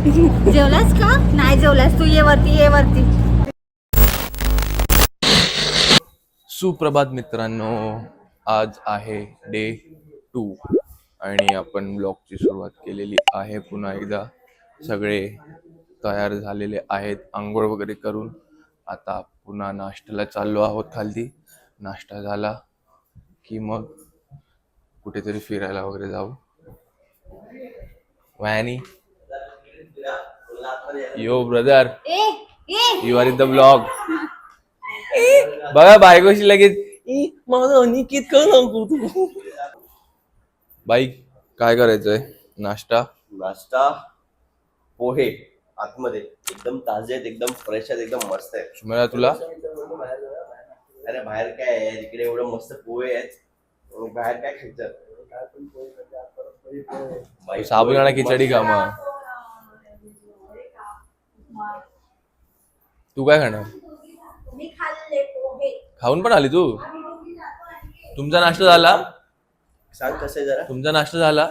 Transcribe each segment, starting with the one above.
जेवलास का? नाही जेवलास. तू ये वरती ये वरती. सुप्रभात मित्रांनो आज आहे डे टू आणि आपण ब्लॉगची सुरुवात केलेली आहे पुन्हा एकदा. सगळे तयार झालेले आहेत आंघोळ वगैरे करून. आता पुन्हा नाश्त्याला चाललो आहोत खालती. नाश्ता झाला की मग कुठेतरी फिरायला वगैरे जाऊ. वॅनी यो ब्रदर ए ए. You are in the blog बघा बायकोशी लगेच. "ई, माझं अनिकेत का नको तू? बाई काय करायचंय? नाश्ता? नाश्ता? पोहे. आतमध्ये. एकदम ताजे आहेत एकदम फ्रेश आहेत एकदम मस्त आहेत. सुमेला तुला? अरे बाहेर काय आहे? इकडे एवढं मस्त पोहे आहेत. बाहेर काय खायचं? बाई, साबुदाणा खिचडी का मग. तू काय खाणार? मी खाल्ले पोहे. खाऊन पण आली तू? तुमचा नाश्ता झाला? सांग कसं आहे जरा. तुमचा नाश्ता झाला?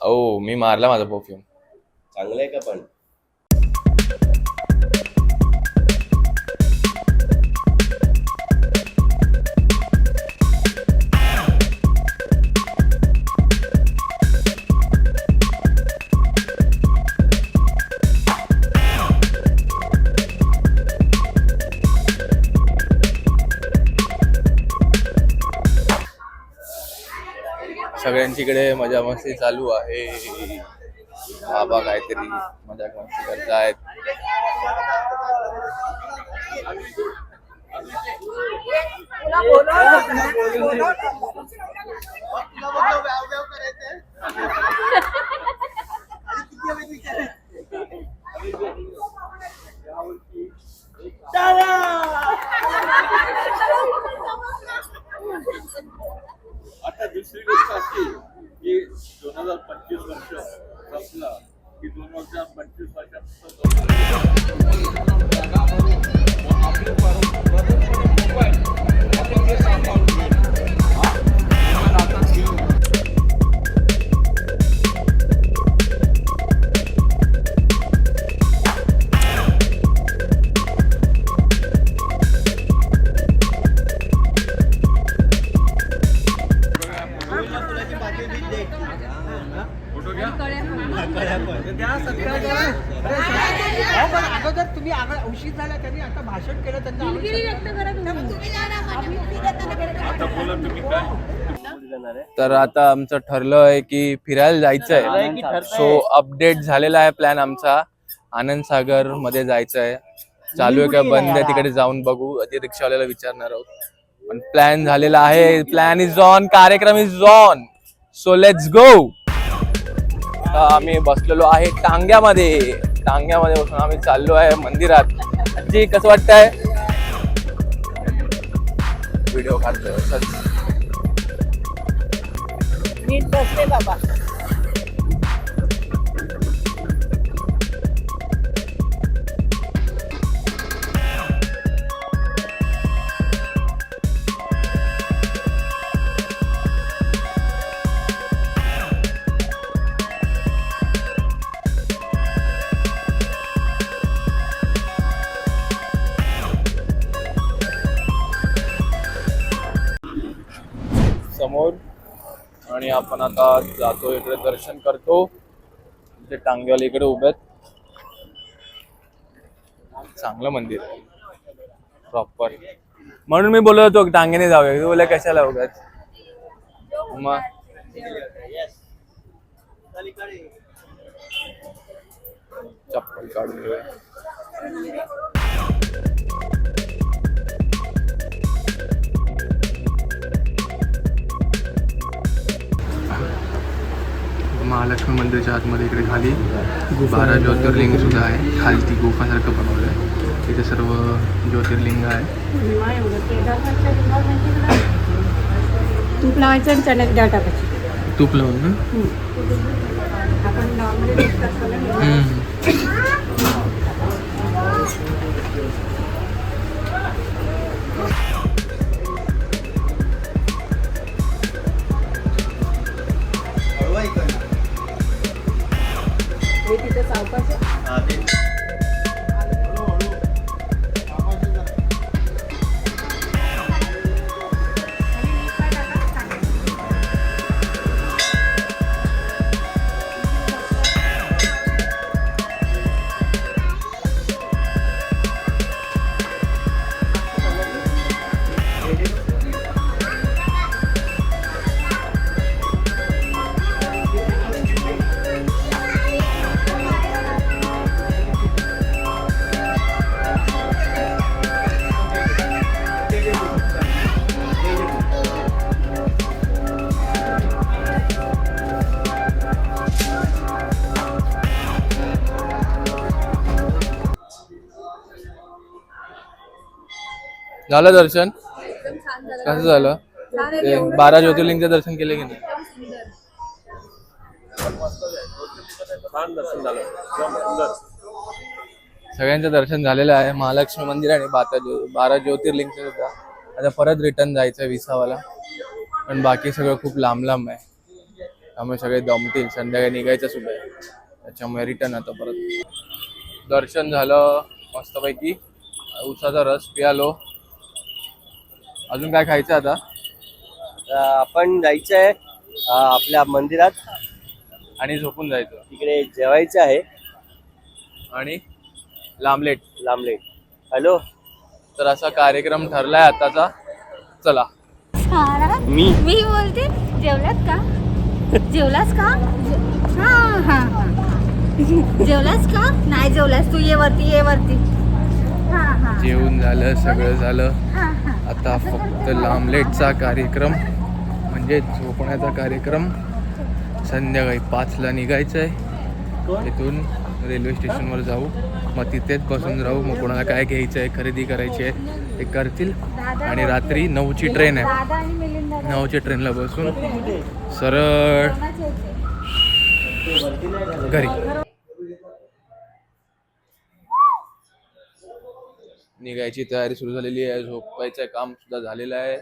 ओ मी मारला माझा परफ्यूम. चांगलं आहे का पण? सगळ्यांची इकडे मजा मस्ती चालू आहे. बाबा काहीतरी मजा मस्ती करतायत. आता हजार पंचवीस वर्ष संपलं त्यांनी भाषण केलं त्यांचं आता बोला तुम्ही काय? जाणार आहे तर आता आमचं ठरलं आहे की फिरायला जायचं आहे सो अपडेट झालेला आहे प्लॅन आमचा. आनंद सागरमध्ये जायचं आहे चालू आहे का बंद? आहे तिकडे जाऊन बघू. ते रिक्षावाल्याला विचारणार आहोत. पण प्लॅन झालेला आहे. प्लॅन इज ऑन कार्यक्रम is on so let's go आम्ही बसलेलो आहे टांग्यामध्ये. टांग्यामध्ये बसून आम्ही चाललो आहे मंदिरात. आजी कसं वाटतंय? व्हिडिओ काढतोय. असंच. नीट बसले बाबा. आणि आपण आता जातो इकडे दर्शन करतो. ते टांगेवाले इकडे उभे आहेत. चांगलं मंदिर आहे. प्रॉपर म्हणून मी बोलत होतो टांगेने जाऊया. तू बोलले कशाला उगाच? मग चप्पल काढून महालक्ष्मी मंदिराच्या आतमध्ये इकडे खाली बारा ज्योतिर्लिंग सुद्धा आहे. खाली ती गुफासारखं बनवलं आहे इथे सर्व ज्योतिर्लिंग आहे. तूप लावायचं आणि चण्यात डाळ टाकायची. तूप लावून आपण झालं दर्शन? कसं झालं? आहे, ते बारा. ज्योतिर्लिंगचं दर्शन केले की नाही? एकदम सुंदर. छान दर्शन झालं एकदम सुंदर सगळ्यांचं दर्शन झालेलं आहे. महालक्ष्मी मंदिर आणि बाता ज्यो बारा ज्योतिर्लिंगचं सुद्धा. आता परत रिटर्न जायचं विसावाला. पण बाकी सगळं खूप लांब लांब आहे. त्यामुळे सगळे दमतील. संध्याकाळी निघायचं सुद्धा आहे. त्याच्यामुळे रिटर्न आता परत. दर्शन झालं मस्तपैकी. उसाचा रस पियालो. अजून काय खायचं आता? आपण जायचंय अं, आपल्या मंदिरात. आणि झोपून जायचं. तिकडे जेवायचं आहे. आणि लांबलेट. लांबले हॅलो? तर असा कार्यक्रम ठरलाय आताचा. चला. मी. मी बोलते जेवलात का? जेवलास का? हा हा जेवलास का? नाही जेवलास तू ये वरती ये वरती. हा हा. जेवण झालं सगळं झालं. आता फक्त लांबलेटचा कार्यक्रम म्हणजे झोपण्याचा कार्यक्रम. संध्याकाळी पाचला निघायचं आहे तिथून रेल्वे स्टेशनवर जाऊ. मग तिथेच बसून राहू. मग कोणाला काय घ्यायचं आहे खरेदी करायची आहे ते करतील. आणि रात्री नऊची ट्रेन आहे. नऊच्या ट्रेनला बसून सरळ. घरी. निघायची तयारी सुरू झालेली आहे. झोपायचं काम सुद्धा झालेलं आहे.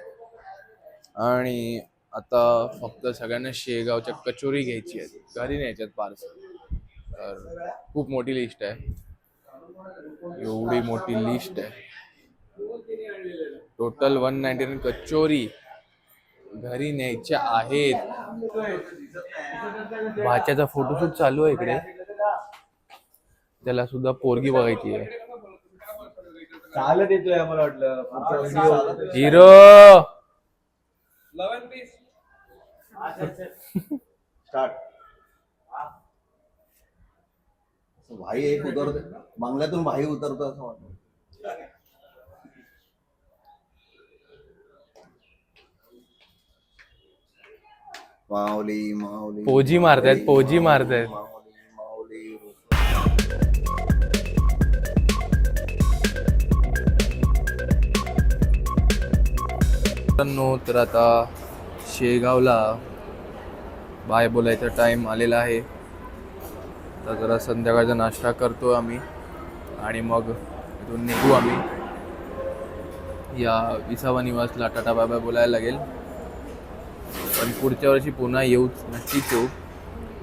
आणि आता फक्त सगळ्यांना शेगावच्या कचोरी घ्यायची आहे घरी न्यायच्यात पार्सल. तर खूप मोठी लिस्ट आहे. एवढी मोठी लिस्ट आहे. टोटल वन नाईन्टी नाईन कचोरी घरी न्यायच्या आहेत. भाच्याचा फोटोशूट चालू आहे इकडे. त्याला सुद्धा पोरगी बघायची आहे. चालत येतोय आम्हाला वाटलं. हिरो! स्टार्ट भाई एक उतरतो बंगल्यातून भाई उतरतो असं वाटतं. माऊली माऊली पोजी मारतायत पोजी मारतायत. मित्रांनो तर आता शेगावला बाय बोलायचा टाईम आलेला आहे. तर जरा संध्याकाळचा नाश्ता करतो आम्ही आणि मग इथून निघू आम्ही. या विसावा निवासला टाटा बाय बाय बोलायला लागेल. पण पुढच्या वर्षी पुन्हा येऊच नक्कीच येऊ.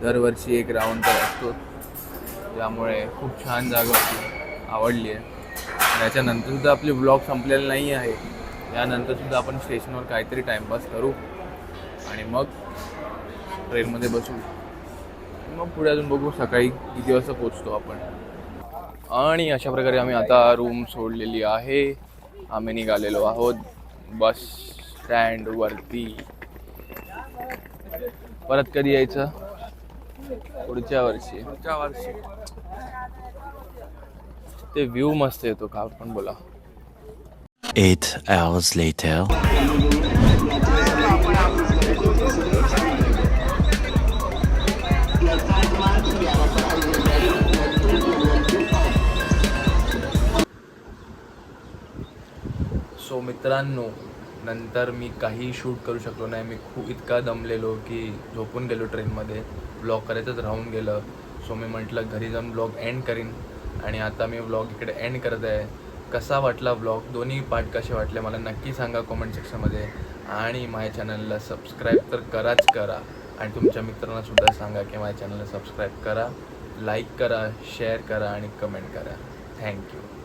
दरवर्षी एक राऊंड तर असतो त्यामुळे खूप छान जागा होती. आवडली आहे. त्याच्यानंतरसुद्धा याच्यानंतर सुद्धा आपले ब्लॉग संपलेले नाही आहे यानंतर सुद्धा आपण स्टेशनवर काहीतरी टाइमपास करू आणि मग ट्रेनमध्ये बसू. मग पुढे अजून बघू सकाळी किती वाजता पोचतो आपण. आणि अशा प्रकारे आम्ही आता रूम सोडलेली आहे. आम्ही निघालेलो आहोत बस स्टँडवरती परत कधी यायचं? पुढच्या वर्षी. पुढच्या वर्षी. ते व्ह्यू मस्त येतो का पण बोला. Eight hours later. सो मित्रांनो नंतर मी काही शूट करू शकलो नाही. मी खूप इतका दमलेलो की झोपून गेलो ट्रेनमध्ये ब्लॉग करायचंच राहून गेलं. सो मी म्हटलं घरी जाऊन ब्लॉग एंड करीन. आणि आता मी ब्लॉग इकडे एंड करत आहे. कसा वाटला ब्लॉग दोन्ही पार्ट कसे वाटले? मला नक्की सांगा कॉमेंट सेक्शनमध्ये आणि माझ्या चॅनलला सबस्क्राईब तर कराच करा. आणि तुमच्या मित्रांना सुद्धा सांगा की माझ्या चॅनलला सबस्क्राईब करा लाईक करा शेअर करा आणि कमेंट करा. थँक्यू